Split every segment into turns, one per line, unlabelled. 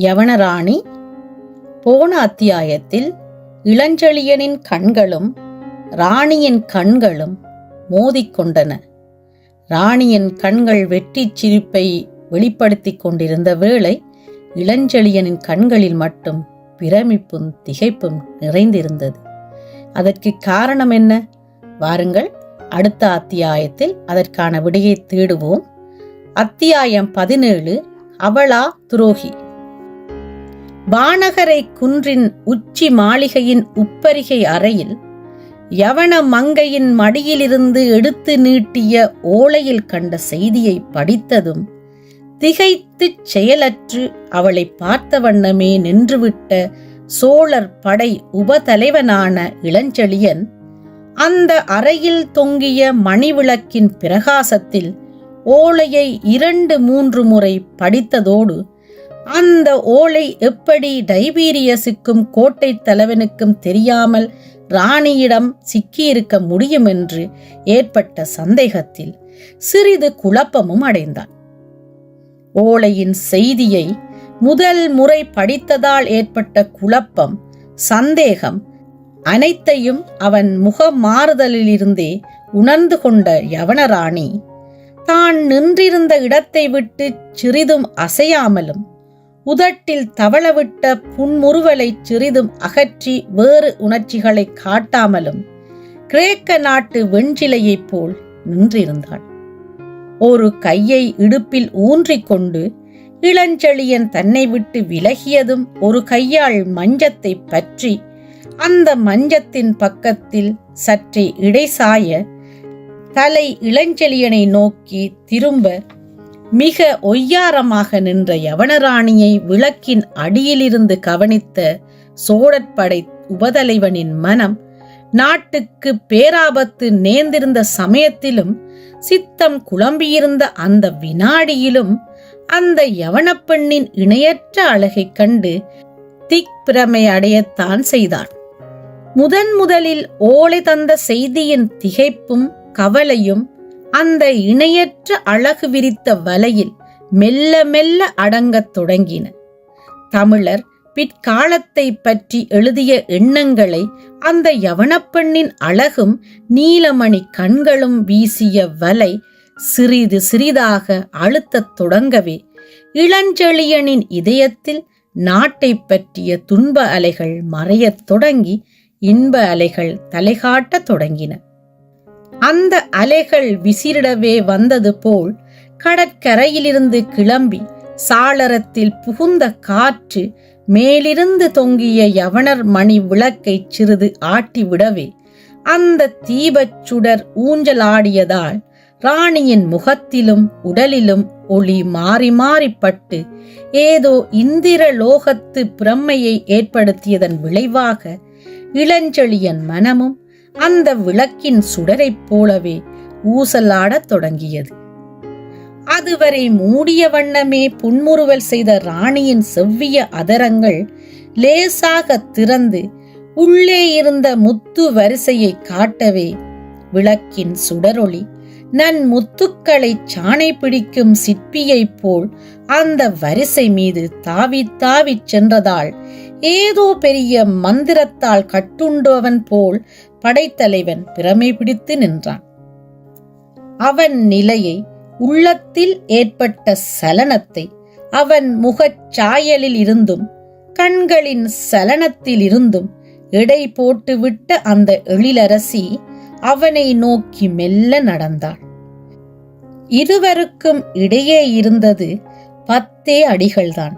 யவனராணி போன அத்தியாயத்தில் இளஞ்செழியனின் கண்களும் ராணியின் கண்களும் மோதிக்கொண்டன ராணியின் கண்கள் வெற்றிச் சிரிப்பை வெளிப்படுத்திக் கொண்டிருந்த வேளை இளஞ்செழியனின் கண்களில் மட்டும் பிரமிப்பும் திகைப்பும் நிறைந்திருந்தது. அதற்கு காரணம் என்ன? வாருங்கள் அடுத்த அத்தியாயத்தில் அதற்கான விடையை தேடுவோம். அத்தியாயம் பதினேழு அவளா துரோகி. வானகரை குன்றின் உச்சி மாளிகையின் உப்பரிகை அறையில் யவன மங்கையின் மடியிலிருந்து எடுத்து நீட்டிய ஓலையில் கண்ட செய்தியை படித்ததும் திகைத்துச் செயலற்று அவளை பார்த்த வண்ணமே நின்றுவிட்ட சோழர் படை உபதலைவனான இளஞ்செழியன் அந்த அறையில் தொங்கிய மணிவிளக்கின் பிரகாசத்தில் ஓலையை இரண்டு மூன்று முறை படித்ததோடு அந்த ஓலை எப்படி டைபீரியஸுக்கும் கோட்டை தலைவனுக்கும் தெரியாமல் ராணியிடம் சிக்கியிருக்க முடியும் என்று ஏற்பட்ட சந்தேகத்தில் சிறிது குழப்பமும் அடைந்தான். ஓலையின் செய்தியை முதல் முறை படித்ததால் ஏற்பட்ட குழப்பம் சந்தேகம் அனைத்தையும் அவன் முக மாறுதலிலிருந்தே உணர்ந்து கொண்ட யவனராணி தான் நின்றிருந்த இடத்தை விட்டு சிறிதும் அசையாமலும் உதட்டில் தவளவிட்ட புன்முறுவலை சிறிதும் அகற்றி வேறு உணர்ச்சிகளை காட்டாமலும் கிரேக்க நாட்டு வெண்சிலையைப் போல் நின்றிருந்தாள். ஒரு கையை இடுப்பில் ஊன்றிக்கொண்டு இளஞ்செழியன் தன்னை விட்டு விலகியதும் ஒரு கையால் மஞ்சத்தை பற்றி அந்த மஞ்சத்தின் பக்கத்தில் சற்றே இடைசாய தலை இளஞ்செழியனை நோக்கி திரும்ப மிக ஒய்யாரமாக நின்ற யவனராணியை விளக்கின் அடியிலிருந்து கவனித்த சோழற்படை உபதலைவனின் மனம் நாட்டுக்கு பேராபத்து நேர்ந்திருந்த சமயத்திலும் சித்தம் குழம்பியிருந்த அந்த வினாடியிலும் அந்த யவனப்பெண்ணின் இணையற்ற அழகைக் கண்டு திக்பிரமை அடையத்தான் செய்தான் முதன் முதலில் ஓலை தந்த செய்தியின் திகைப்பும் கவலையும் அந்த இணையற்ற அழகு விரித்த வலையில் மெல்ல மெல்ல அடங்கத் தொடங்கின. தமிழர் பிற்காலத்தை பற்றி எழுதிய எண்ணங்களை அந்த யவனப்பெண்ணின் அழகும் நீலமணி கண்களும் வீசிய வலை சிறிது சிறிதாக அழுத்தத் தொடங்கவே இளஞ்செழியனின் இதயத்தில் நாட்டை பற்றிய துன்ப அலைகள் மறையத் தொடங்கி இன்ப அலைகள் தலைகாட்டத் தொடங்கின. அந்த அலைகள் விசிறிடவே வந்தது போல் கடற்கரையிலிருந்து கிளம்பி சாளரத்தில் புகுந்த காற்று மேலிருந்து தொங்கிய யவனர் மணி விளக்கை சிறிது ஆட்டிவிடவே அந்த தீபச் சுடர் ஊஞ்சலாடியதால் ராணியின் முகத்திலும் உடலிலும் ஒளி மாறி மாறிப்பட்டு ஏதோ இந்திர லோகத்து பிரம்மையை ஏற்படுத்தியதன் விளைவாக இளஞ்செழியன் மனமும் அந்த விளக்கின் சுடரைப் போலவே ஊசலாடத் தொடங்கியது. அதுவரை மூடிய வண்ணமே புன்முறுவல் செய்த ராணியின் செவ்விய அதரங்கள் லேசாக திறந்து உள்ளே இருந்த முத்து வரிசையை காட்டவே விளக்கின் சுடரொளி நன் முத்துக்களை சாணை பிடிக்கும் சிற்பியைப் போல் அந்த வரிசை மீது தாவி தாவிச் சென்றதால் ஏதோ பெரிய மந்திரத்தால் கட்டுண்டவன் போல் படைத்தலைவன் பிரமை பிடித்து நின்றான். அவன் நிலையை உள்ளத்தில் ஏற்பட்ட சலனத்தை அவன் முகச் சாயலில் இருந்தும் கண்களின் சலனத்தில் இருந்தும் எடை போட்டுவிட்ட அந்த எழிலரசி அவனை நோக்கி மெல்ல நடந்தாள். இருவருக்கும் இடையே இருந்தது பத்தே அடிகள்தான்.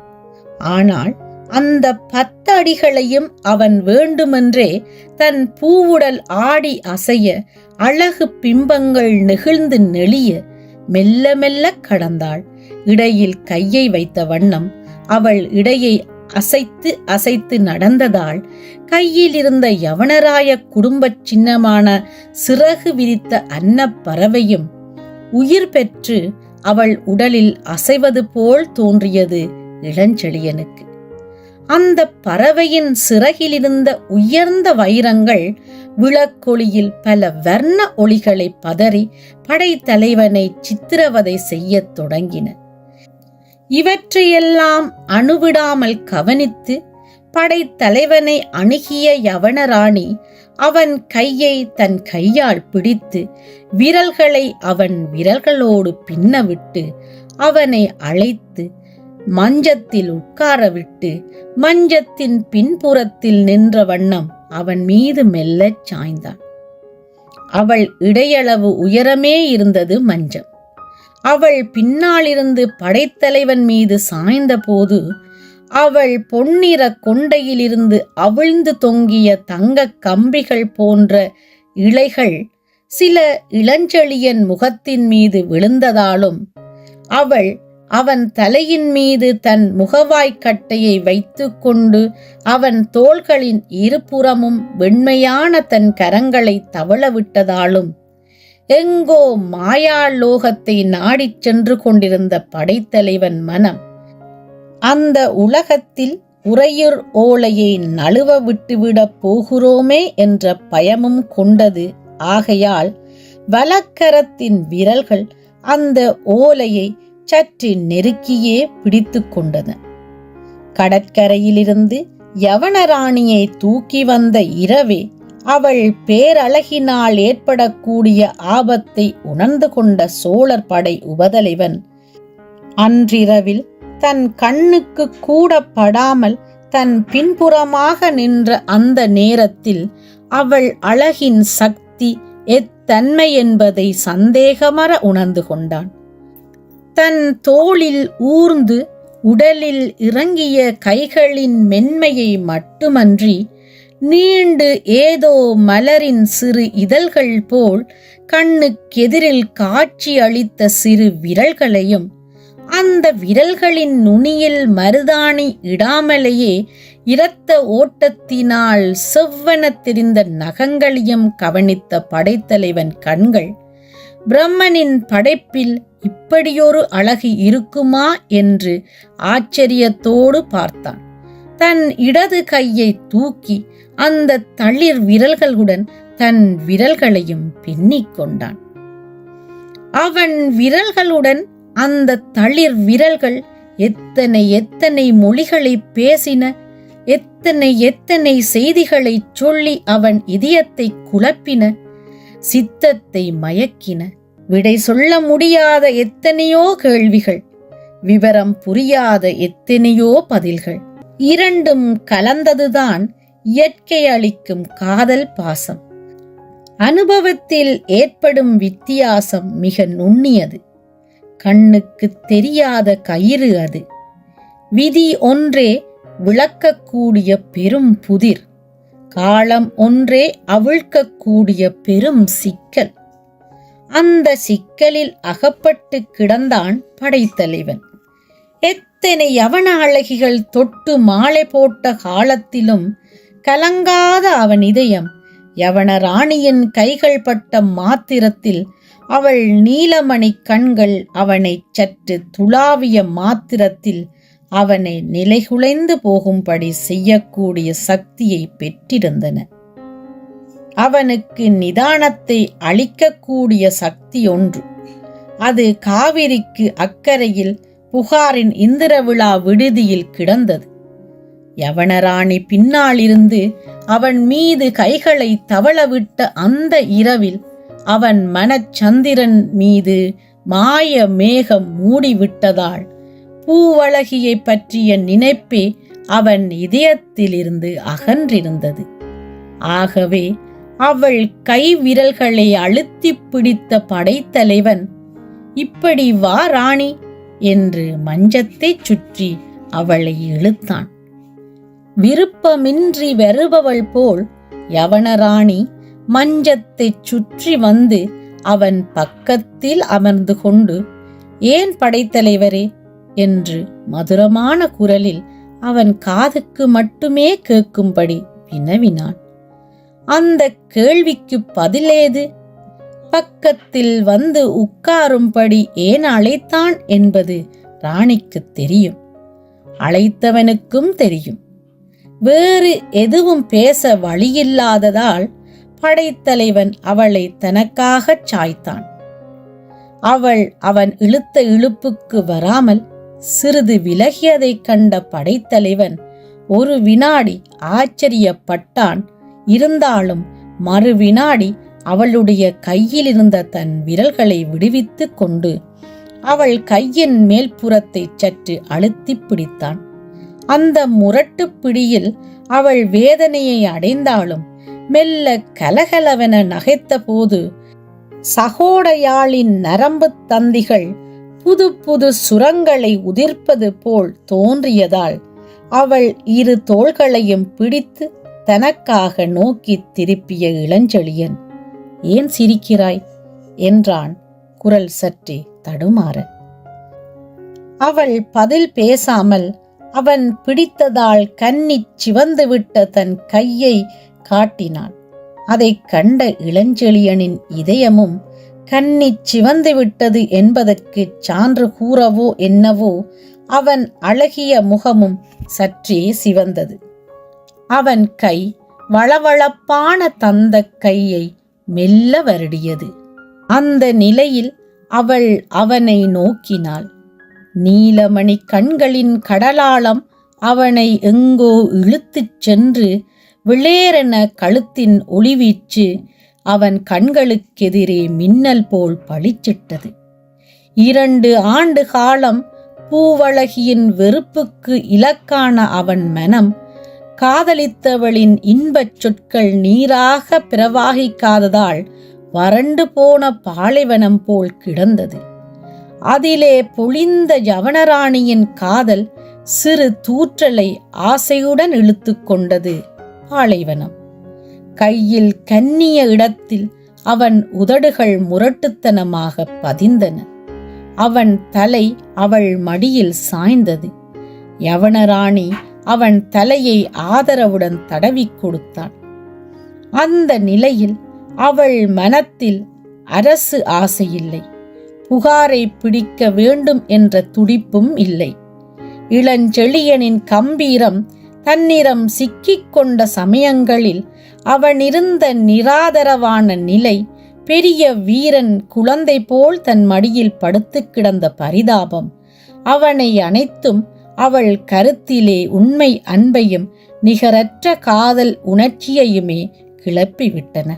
ஆனால் அந்த பத்து அடிகளையும் அவன் வேண்டுமென்றே தன் பூவுடல் ஆடி அசைய அழகு பிம்பங்கள் நெகிழ்ந்து நெளிய மெல்ல மெல்ல கடந்தாள். இடையில் கையை வைத்த வண்ணம் அவள் இடையை அசைத்து அசைத்து நடந்ததால் கையில் இருந்த யவனராய குடும்பச் சின்னமான சிறகு விரித்த அன்னப்பறவையும் உயிர் பெற்று அவள் உடலில் அசைவது போல் தோன்றியது இளஞ்செழியனுக்கு அந்த பறவையின் சிறகிலிருந்த உயர்ந்த வைரங்கள் விளக்கொளியில் பல வர்ண ஒளிகளை பதறி படைத்தலைவனை சித்திரவதை செய்யத் தொடங்கின. இவற்றையெல்லாம் அணுவிடாமல் கவனித்து படைத்தலைவனை அணுகிய யவனராணி அவன் கையை தன் கையால் பிடித்து விரல்களை அவன் விரல்களோடு பின்னவிட்டு அவனை அழைத்து மஞ்சத்தில் உட்காரவிட்டு மஞ்சத்தின் பின்புறத்தில் நின்ற வண்ணம் அவன் மீது மெல்லச் சாய்ந்தான். அவள் இடையளவு உயரமே இருந்தது மஞ்சம். அவள் பின்னாலிருந்து படைத்தலைவன் மீது சாய்ந்தபோது அவள் பொன்னிற கொண்டையிலிருந்து அவிழ்ந்து தொங்கிய தங்கக் கம்பிகள் போன்ற இலைகள் சில இளஞ்செழியன் முகத்தின் மீது விழுந்ததாலும் அவள் அவன் தலையின் மீது தன் முகவாய்க்கட்டையை வைத்துக்கொண்டு அவன் தோள்களின் இருபுறமும் வெண்மையான தன் கரங்களை தவளவிட்டதாலும் எங்கோ மாயாலோகத்தை நாடிச் சென்று கொண்டிருந்த படைத்தலைவன் மனம் அந்த உலகத்தில் உறையூர் ஓலையை நழுவ விட்டுவிடப் போகிறோமே என்ற பயமும் கொண்டது. ஆகையால் வலக்கரத்தின் விரல்கள் அந்த ஓலையை சற்று நெருக்கியே பிடித்து கொண்டது. கடற்கரையிலிருந்து யவனராணியை தூக்கி வந்த இரவே அவள் பேரழகினால் ஏற்படக்கூடிய ஆபத்தை உணர்ந்து கொண்ட சோழர் படை உபதலைவன் அன்றிரவில் தன் கண்ணுக்கு கூட படாமல் தன் பின்புறமாக நின்ற அந்த நேரத்தில் அவள் அழகின் சக்தி எத்தன்மை என்பதை சந்தேகமற உணர்ந்து கொண்டான். தன் தோளில் ஊர்ந்து உடலில் இறங்கிய கைகளின் மென்மையை மட்டுமன்றி நீண்டு ஏதோ மலரின் சிறு இதழ்கள் போல் கண்ணுக்கெதிரில் காட்சி அளித்த சிறு விரல்களையும் அந்த விரல்களின் நுனியில் மருதாணி இடாமலேயே இரத்த ஓட்டத்தினால் செவ்வன தெரிந்த நகங்களையும் கவனித்த படைத்தலைவன் கண்கள் பிரம்மனின் படைப்பில் இப்படியொரு அழகு இருக்குமா என்று ஆச்சரியத்தோடு பார்த்தான். தன் இடது கையை தூக்கி அந்த தளிர் விரல்களுடன் தன் விரல்களையும் பின்னிக் கொண்டான். அவன் விரல்களுடன் அந்த தளிர் விரல்கள் எத்தனை எத்தனை மொழிகளை பேசின எத்தனை எத்தனை செய்திகளை சொல்லி அவன் இதயத்தை குழப்பின சித்தத்தை மயக்கின விடை சொல்ல முடியாத எத்தனையோ கேள்விகள் விவரம் புரியாத எத்தனையோ பதில்கள். இரண்டும் கலந்ததுதான் இயற்கை அளிக்கும் காதல் பாசம். அனுபவத்தில் ஏற்படும் வித்தியாசம் மிக நுண்ணியது. கண்ணுக்கு தெரியாத கயிறு அது. விதி ஒன்றே விளக்கக்கூடிய பெரும் புதிர். காலம் ஒன்றே அவிழ்க்கக்கூடிய பெரும் சிக்கல். அந்த சிக்கலில் அகப்பட்டு கிடந்தான் படைத்தலைவன். எத்தனை யவன அழகிகள் தொட்டு மாலை போட்ட காலத்திலும் கலங்காத அவன் இதயம் யவன ராணியின் கைகள் பட்ட மாத்திரத்தில் அவள் நீலமணி கண்கள் அவனை சற்று துளாவிய மாத்திரத்தில் அவனை நிலைகுலைந்து போகும்படி செய்யக்கூடிய சக்தியை பெற்றிருந்தன. அவனுக்கு நிதானத்தை அளிக்கக்கூடிய சக்தி ஒன்று. அது காவிரிக்கு அக்கறையில் புகாரின் இந்திர விழா விடுதியில் கிடந்தது. யவனராணி பின்னாலிருந்து அவன் மீது கைகளை தவளவிட்ட அந்த இரவில் அவன் மனச்சந்திரன் மீது மாய மேகம் மூடிவிட்டதால் பூவழகியை பற்றிய நினைப்பே அவன் இதயத்திலிருந்து அகன்றிருந்தது. ஆகவே அவள் கை விரல்களை அழுத்தி பிடித்த படைத்தலைவன் இப்படி வா ராணி என்று மஞ்சத்தைச் சுற்றி அவளை இழுத்தான். விருப்பமின்றி வருபவள் போல் யவனராணி மஞ்சத்தைச் சுற்றி வந்து அவன் பக்கத்தில் அமர்ந்து கொண்டு ஏன் படைத்தலைவரே என்று மதுரமான குரலில் அவன் காதுக்கு மட்டுமே கேட்கும்படி வினவினான். அந்த கேள்விக்கு பதிலேது? பக்கத்தில் வந்து உட்காரும்படி ஏன் அழைத்தான் என்பது ராணிக்கு தெரியும். அழைத்தவனுக்கும் தெரியும். வேறு எதுவும் பேச வழியில்லாததால் படைத்தலைவன் அவளை தனக்காகச் சாய்த்தான். அவள் அவன் இழுத்த இழுப்புக்கு வராமல் சிறிது விலகியதைக் கண்ட படைத்தலைவன் ஒரு வினாடி ஆச்சரியப்பட்டான். இருந்தாலும் மறு வினாடி அவளுடைய கையில் இருந்த தன் விரல்களை விடுவித்துக் கொண்டு அவள் கையின் மேல்புறத்தை சற்று அழுத்திப் பிடித்தான். அந்த முரட்டுப் பிடியில் அவள் வேதனையை அடைந்தாலும் மெல்ல கலகலவென நகைத்தபோது சகோடையாளின் நரம்புத் தந்திகள் புது புது சுரங்களை உதிர்ப்பது போல் தோன்றியதால் அவள் இரு தோள்களையும் பிடித்து தனக்காக நோக்கித் திருப்பிய இளஞ்செழியன் ஏன் சிரிக்கிறாய்? என்றான் குரல் சற்றே தடுமாற. அவள் பதில் பேசாமல் அவன் பிடித்ததால் கன்னிச் சிவந்துவிட்ட தன் கையை காட்டினான். அதைக் கண்ட இளஞ்செழியனின் இதயமும் கன்னிச் சிவந்து விட்டது என்பதற்கு சான்று கூறவோ என்னவோ அவன் அழகிய முகமும் சற்றே சிவந்தது. அவன் கை வளவளப்பான தந்த கையை மெல்ல வருடியது. அந்த நிலையில் அவள் அவனை நோக்கினாள். நீலமணி கண்களின் கடலாளம் அவனை எங்கோ இழுத்துச் சென்று விளேரென கழுத்தின் ஒளிவீச்சு அவன் கண்களுக்கெதிரே மின்னல் போல் பளிச்சிட்டது. இரண்டு ஆண்டு காலம் பூவழகியின் வெறுப்புக்கு இலக்கான அவன் மனம் காதலித்தவளின் இன்பச் சொற்கள் நீராக பிரவாகிக்காததால் வறண்டு போன பாலைவனம் போல் கிடந்தது. அதிலே பொழிந்த யவனராணியின் காதல் சிறு தூற்றலை ஆசையுடன் இழுத்து கொண்டது பாலைவனம். கையில் கன்னிய இடத்தில் அவன் உதடுகள் முரட்டுத்தனமாக பதிந்தன. அவன் தலை அவள் மடியில் சாய்ந்தது. யவனராணி அவன் தலையை ஆதரவுடன் தடவிக் கொடுத்தான். அந்த நிலையில் அவள் மனத்தில் அரசு ஆசையில்லை. புகாரை பிடிக்க வேண்டும் என்ற துடிப்பும் இல்லை. இளஞ்செழியனின் கம்பீரம் தன்னிடம் சிக்கிக் கொண்ட சமயங்களில் அவனிருந்த நிராதரவான நிலை பெரிய வீரன் குழந்தை போல் தன் மடியில் படுத்து கிடந்த பரிதாபம் அவனை அனைத்தும் அவள் கருத்திலே உண்மை அன்பையும் நிகரற்ற காதல் உணர்ச்சியையுமே கிளப்பிவிட்டன.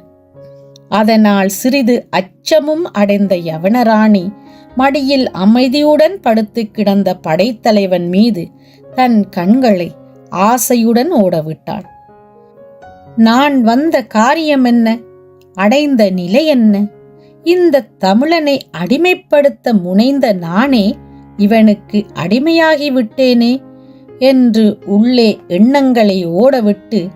அதனால் சிறிது அச்சமும் அடைந்த யவனராணி மடியில் அமைதியுடன் படுத்து கிடந்த படைத்தலைவன் மீது தன் கண்களை ஆசையுடன் ஓடவிட்டாள். நான் வந்த காரியம் என்ன? அடைந்த நிலை என்ன? இந்த தமிழனை அடிமைப்படுத்த முனைந்த நானே இவனுக்கு அடிமையாகி விட்டேனே என்று உள்ளே எண்ணங்களை ஓடவிட்டு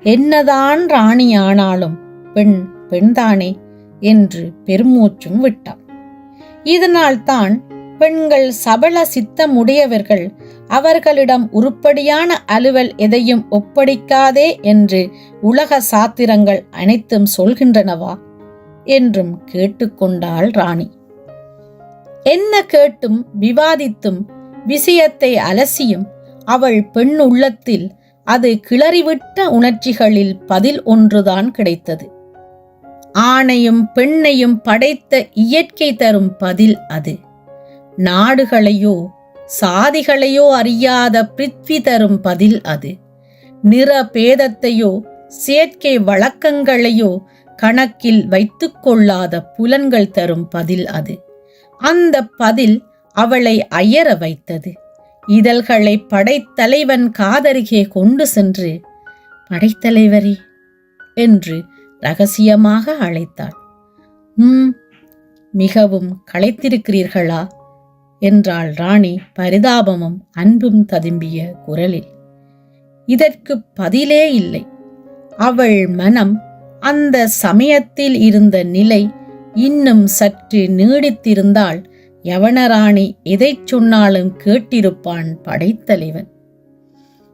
என்னதான் ராணியானாலும் பெண் பெண்தானே? என்று பெருமூச்சும் விட்டான். இதனால்தான் பெண்கள் சபல சித்தமுடையவர்கள் அவர்களிடம் உருப்படியான அலுவல் எதையும் ஒப்படைக்காதே என்று உலக சாத்திரங்கள் அனைத்தும் சொல்கின்றனவா? என்றும் கேட்டுக்கொண்டாள் ராணி. என்ன கேட்டும் விவாதித்தும் விஷயத்தை அலசியும் அவள் பெண் உள்ளத்தில் அது கிளறிவிட்ட உணர்ச்சிகளில் பதில் ஒன்றுதான் கிடைத்தது. ஆணையும் பெண்ணையும் படைத்த இயற்கை தரும் பதில் அது. நாடுகளையோ சாதிகளையோ அறியாத பிருத்வி தரும் பதில் அது. நிற பேதத்தையோ செயற்கை வழக்கங்களையோ கணக்கில் வைத்துக்கொள்ளாத புலன்கள் தரும் பதில் அது. அந்த பதில் அவளை அயர வைத்தது. இதழ்களை படைத்தலைவன் காதருகே கொண்டு சென்று படைத்தலைவரே என்று ரகசியமாக அழைத்தாள். ம் மிகவும் களைத்திருக்கிறீர்களா? என்றாள் ராணி பரிதாபமும் அன்பும் ததும்பிய குரலில். இதற்கு பதிலே இல்லை. அவள் மனம் அந்த சமயத்தில் இருந்த நிலை இன்னும் சற்று நீடித்திருந்தால் யவனராணி எதைச் சொன்னாலும் கேட்டிருப்பான் படைத்தலைவன்.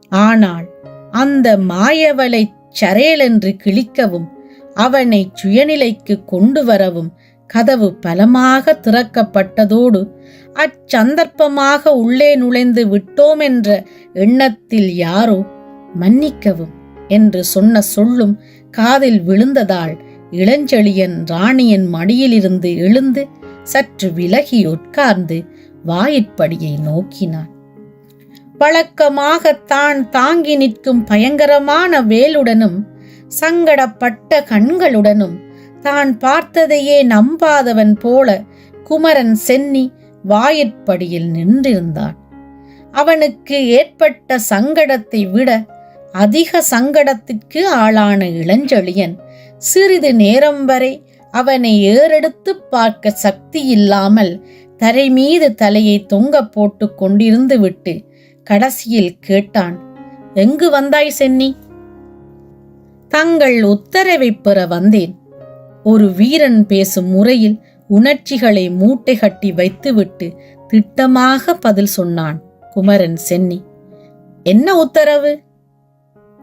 ஆனால் அந்த மாயவலை சரேலென்று கிழிக்கவும் அவனை சுயநிலைக்கு கொண்டு வரவும் கதவு பலமாக திறக்கப்பட்டதோடு அச்சந்தர்ப்பமாக உள்ளே நுழைந்து விட்டோம் என்ற எண்ணத்தில் யாரோ மன்னிக்கவும் என்று சொன்ன சொல்லும் காதில் விழுந்ததால் இளஞ்செழியன் ராணியின் மடியிலிருந்து எழுந்து சற்று விலகி உட்கார்ந்து வாயிற்படியை நோக்கினான். வழக்கமாக தான் தாங்கி நிற்கும் பயங்கரமான வேலுடனும் சங்கடப்பட்ட கண்களுடனும் தான் பார்த்ததையே நம்பாதவன் போல குமரன் சென்னி வாயிற்படியில் நின்றிருந்தான். அவனுக்கு ஏற்பட்ட சங்கடத்தை விட அதிக சங்கடத்திற்கு ஆளான இளஞ்செழியன் சிறிது நேரம் வரை அவனை ஏறெடுத்து பார்க்க சக்தி இல்லாமல் தரை மீது தலையை தொங்க போட்டு கொண்டிருந்து விட்டு கடைசியில் கேட்டான் எங்கு வந்தாய் சென்னி? தங்கள் உத்தரவை பெற வந்தேன். ஒரு வீரன் பேசும் முறையில் உணர்ச்சிகளை மூட்டை கட்டி வைத்துவிட்டு திட்டமாக பதில் சொன்னான் குமரன் சென்னி. என்ன உத்தரவு?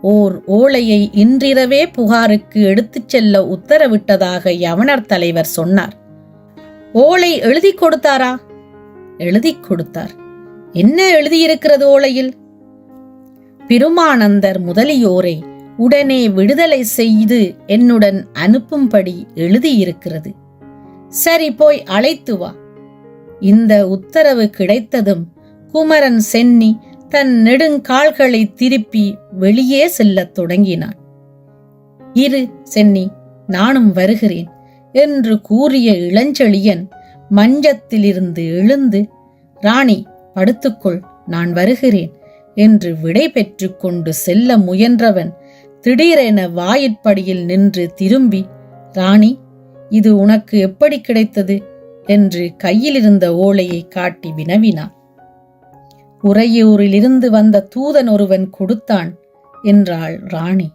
ஓர் ஓலையை இன்றிரவே புகாருக்கு எடுத்துச் செல்ல உத்தரவிட்டதாக யவனர் தலைவர் சொன்னார். ஓலை எழுதி கொடுத்தாரா? எழுதி கொடுத்தார். என்ன எழுதியிருக்கிறது ஓலையில்? பெருமானந்தர் முதலியோரை உடனே விடுதலை செய்து என்னுடன் அனுப்பும்படி எழுதியிருக்கிறது. சரி போய் அழைத்து வா. இந்த உத்தரவு கிடைத்ததும் குமரன் சென்னி தன் நெடுங்கால்களை திருப்பி வெளியே செல்லத் தொடங்கினான். இரு சென்னி நானும் வருகிறேன் என்று கூறிய இளஞ்செழியன் மஞ்சத்திலிருந்து எழுந்து ராணி படுத்துக்கொள் நான் வருகிறேன் என்று விடை பெற்று கொண்டு செல்ல முயன்றவன் திடீரென வாயிற்படியில் நின்று திரும்பி ராணி இது உனக்கு எப்படி கிடைத்தது? என்று கையிலிருந்த ஓலையை காட்டி வினவினான். உறையூரிலிருந்து வந்த தூதன் ஒருவன் கொடுத்தான் என்றாள் ராணி.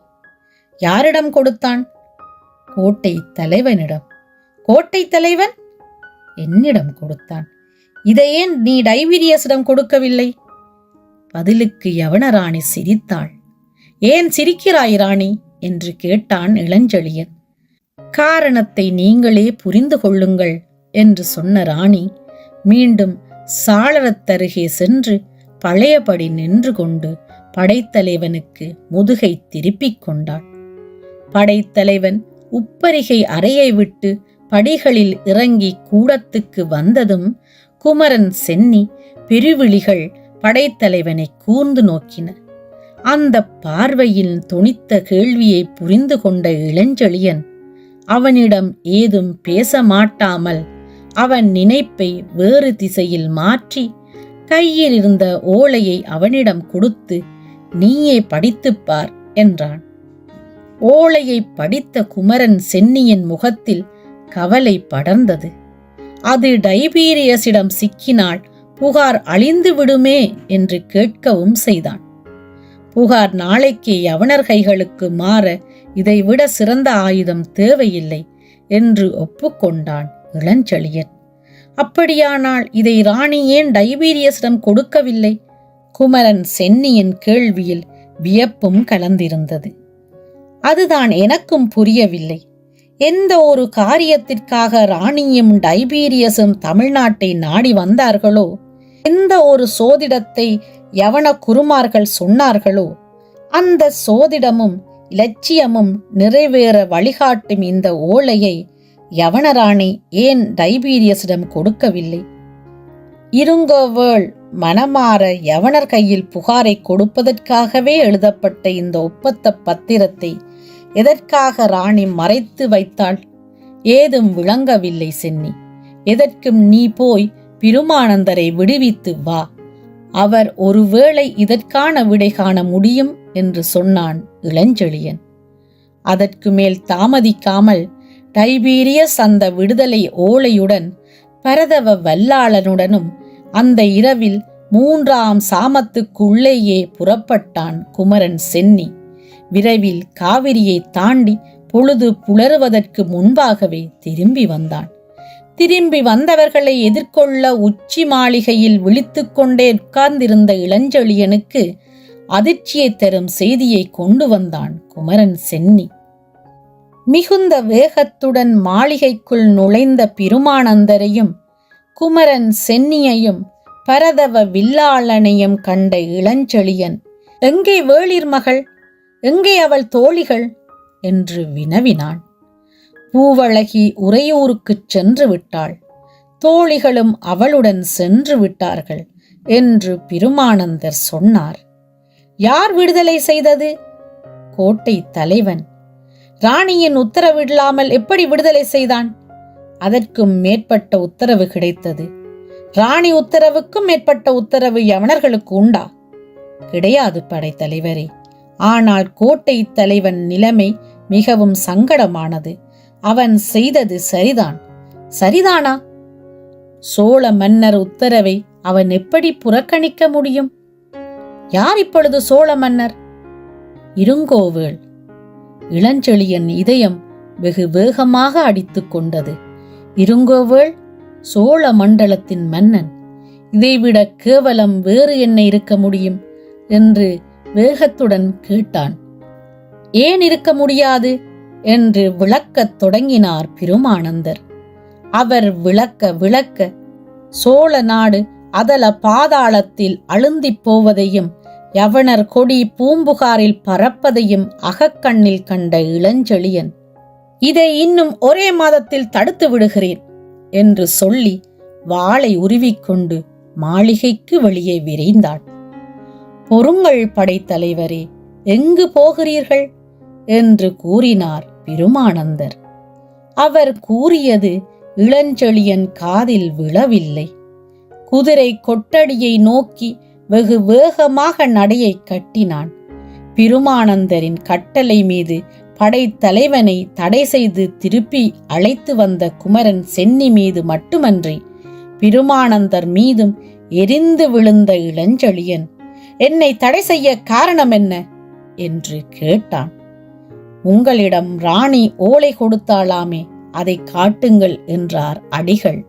யாரிடம் கொடுத்தான்? கோட்டை தலைவனிடம். கோட்டை தலைவன்? என்னிடம் கொடுத்தான். இதை ஏன் நீ டைவீரியஸிடம் கொடுக்கவில்லை? பதிலுக்கு யவனராணி சிரித்தாள். ஏன் சிரிக்கிறாய் ராணி? என்று கேட்டான் இளஞ்செழியன். காரணத்தை நீங்களே புரிந்து கொள்ளுங்கள் என்று சொன்ன ராணி மீண்டும் சாளரத்தருகே சென்று பழையபடி நின்று கொண்டு படைத்தலைவனுக்கு முதுகை திருப்பிக் கொண்டாள். படைத்தலைவன் உப்பரிகை அறையை விட்டு படிகளில் இறங்கி கூடத்துக்கு வந்ததும் குமரன் சென்னி பெருவிழிகள் படைத்தலைவனை கூர்ந்து நோக்கின. அந்த பார்வையில் துணித்த கேள்வியை புரிந்து கொண்ட இளஞ்செழியன் அவனிடம் ஏதும் பேச மாட்டாமல் அவன் நினைப்பை வேறு திசையில் மாற்றி கையில் இருந்த ஓலையை அவனிடம் கொடுத்து நீயே படித்துப் பார் என்றான். ஓலையை படித்த குமரன் சென்னியின் முகத்தில் கவலை படர்ந்தது. அது டைபீரியஸிடம் சிக்கினால் புகார் அழிந்து விடுமே என்று கேட்கவும் செய்தான். புகார் நாளைக்கே யவனர் கைகளுக்கு மாற இதைவிட சிறந்த ஆயுதம் தேவையில்லை என்று ஒப்புக்கொண்டான் இளஞ்செழியன். அப்படியானால் இதை ராணி ஏன் டைபீரியஸிடம் கொடுக்கவில்லை? குமரன் சென்னியின் கேள்வியில் வியப்பும் கலந்திருந்தது. அதுதான் எனக்கும் புரியவில்லை. எந்த ஒரு காரியத்திற்காக ராணியும் டைபீரியஸும் தமிழ்நாட்டை நாடி வந்தார்களோ? எந்த ஒரு சோதிடத்தை யவன குருமார்கள் சொன்னார்களோ? அந்த சோதிடமும் இலட்சியமும் நிறைவேற வழிகாட்டும் இந்த ஓலையை யவனராணி ஏன் டைபீரியஸிடம் கொடுக்கவில்லை? இருங்கோவேள் மனமாற யவனர் கையில் புகாரை கொடுப்பதற்காகவே எழுதப்பட்ட இந்த ஒப்பத்த பத்திரத்தை எதற்காக ராணி மறைத்து வைத்தாள்? ஏதும் விளங்கவில்லை சென்னி. எதற்கும் நீ போய் பெருமானந்தரை விடுவித்து வா. அவர் ஒருவேளை இதற்கான விடை காண முடியும் என்று சொன்னான் இளஞ்செழியன். அதற்கு மேல் தாமதிக்காமல் டைபீரியஸ் அந்த விடுதலை ஓலையுடன் பரதவ வல்லாளனுடனும் அந்த இரவில் மூன்றாம் சாமத்துக்குள்ளேயே புறப்பட்டான் குமரன் சென்னி. விரைவில் காவிரியை தாண்டி பொழுது புலருவதற்கு முன்பாகவே திரும்பி வந்தான். திரும்பி வந்தவர்களை எதிர்கொள்ள உச்சி மாளிகையில் விழித்து கொண்டே உட்கார்ந்திருந்த இளஞ்செழியனுக்கு அதிர்ச்சியை தரும் செய்தியை கொண்டு வந்தான் குமரன் சென்னி. மிகுந்த வேகத்துடன் மாளிகைக்குள் நுழைந்த பெருமானந்தரையும் குமரன் சென்னியையும் பரதவ வில்லாளனையும் கண்ட இளஞ்செழியன் எங்கே வேளிர் மகள்? எங்கே அவள் தோழிகள் என்று வினவினான். பூவழகி உறையூருக்குச் சென்று விட்டாள். தோழிகளும் அவளுடன் சென்று விட்டார்கள் என்று பெருமானந்தர் சொன்னார். யார் விடுதலை செய்தது? கோட்டை தலைவன். ராணியின் உத்தரவில்லாமல் எப்படி விடுதலை செய்தான்? அதற்கும் மேற்பட்ட உத்தரவு கிடைத்தது. ராணி உத்தரவுக்கும் மேற்பட்ட உத்தரவு யவனர்களுக்கு உண்டா? கிடையாது படைத்தலைவரே ஆனால் கோட்டை தலைவன் நிலைமை மிகவும் சங்கடமானது. அவன் செய்தது சரிதான். சரிதானா? சோழ மன்னர் உத்தரவை அவன் எப்படி புறக்கணிக்க முடியும்? யார் இப்பொழுது சோழ மன்னர்? இருங்கோவேள் இளஞ்செழியன் இதயம் வெகு வேகமாக அடித்து கொண்டது. இருங்கோவேள் சோழ மண்டலத்தின் மன்னன் இதைவிட கேவலம் வேறு என்ன இருக்க முடியும்? என்று வேகத்துடன் கேட்டான். ஏன் இருக்க முடியாது? என்று விளக்கத் தொடங்கினார் பெருமானந்தர். அவர் விளக்க விளக்க சோழ நாடு அதல பாதாளத்தில் அழுந்திப் போவதையும் யவனர் கொடி பூம்புகாரில் பறப்பதையும் அகக்கண்ணில் கண்ட இளஞ்செழியன் இதை இன்னும் ஒரே மாதத்தில் தடுத்து விடுகிறேன் என்று சொல்லி வாளை உருவிக்கொண்டு மாளிகைக்கு வெளியே விரைந்தாள். பொறுங்கள் படைத்தலைவரே எங்கு போகிறீர்கள்? என்று கூறினார் பெருமானந்தர். அவர் கூறியது இளஞ்செழியன் காதில் விழவில்லை. குதிரை கொட்டடியை நோக்கி வெகு வேகமாக நடையை கட்டினான். பெருமானந்தரின் கட்டளை மீது படைத்தலைவனை தடை செய்து திருப்பி அழைத்து வந்த குமரன் சென்னி மீது மட்டுமன்றி பெருமானந்தர் மீதும் எரிந்து விழுந்த இளஞ்செழியன் என்னை தடை செய்ய காரணம் என்ன? என்று கேட்டான். உங்களிடம் ராணி ஓலை கொடுத்தாளாமே அதை காட்டுங்கள் என்றார் அடிகள்.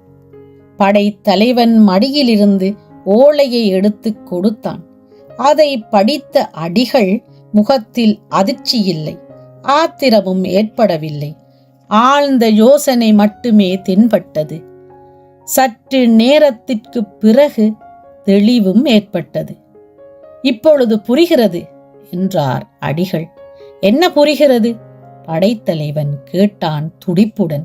படைத்தலைவன் மடியிலிருந்து ஓலையை எடுத்துக் கொடுத்தான். அதை படித்த அடிகள் முகத்தில் அதிர்ச்சி இல்லை ஆத்திரமும் ஏற்படவில்லை. ஆழ்ந்த யோசனை மட்டுமே தென்பட்டது. சற்று நேரத்திற்கு பிறகு தெளிவும் ஏற்பட்டது. இப்பொழுது புரிகிறது என்றார் அடிகள். என்ன புரிகிறது? படைத்தலைவன் கேட்டான் துடிப்புடன்.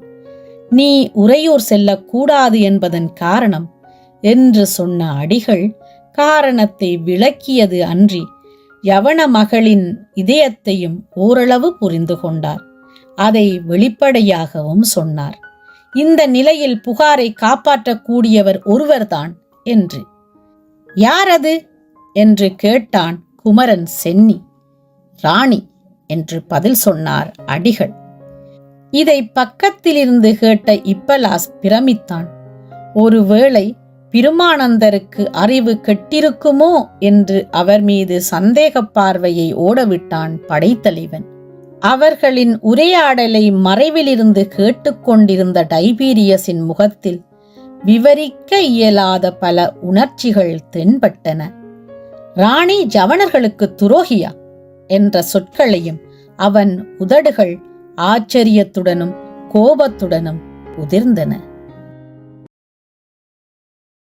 நீ உறையூர் செல்லக்கூடாது என்பதன் காரணம் என்று சொன்ன அடிகள் காரணத்தை விளக்கியது அன்றி யவன மகளின் இதயத்தையும் ஓரளவு புரிந்து கொண்டார். அதை வெளிப்படையாகவும் சொன்னார். இந்த நிலையில் புகாரை காப்பாற்றக்கூடியவர் ஒருவர்தான் என்று. யார் அது என்று கேட்டான் குமரன் சென்னி. ராணி என்று பதில் சொன்னார் அடிகள். இதை பக்கத்திலிருந்து கேட்ட இப்பலாஸ் பிரமித்தான். ஒருவேளை பிரமானந்தருக்கு அறிவு கெட்டிருக்குமோ என்று அவர் மீது சந்தேக பார்வையை ஓடவிட்டான் படைத்தலைவன். அவர்களின் உரையாடலை மறைவிலிருந்து கேட்டுக்கொண்டிருந்த டைபீரியஸின் முகத்தில் விவரிக்க இயலாத பல உணர்ச்சிகள் தென்பட்டன. ராணி ஜவனர்களுக்கு துரோகியா? என்ற சொற்களையும் அவன் உதடுகள் ஆச்சரியத்துடனும் கோபத்துடனும் உதிர்ந்தன.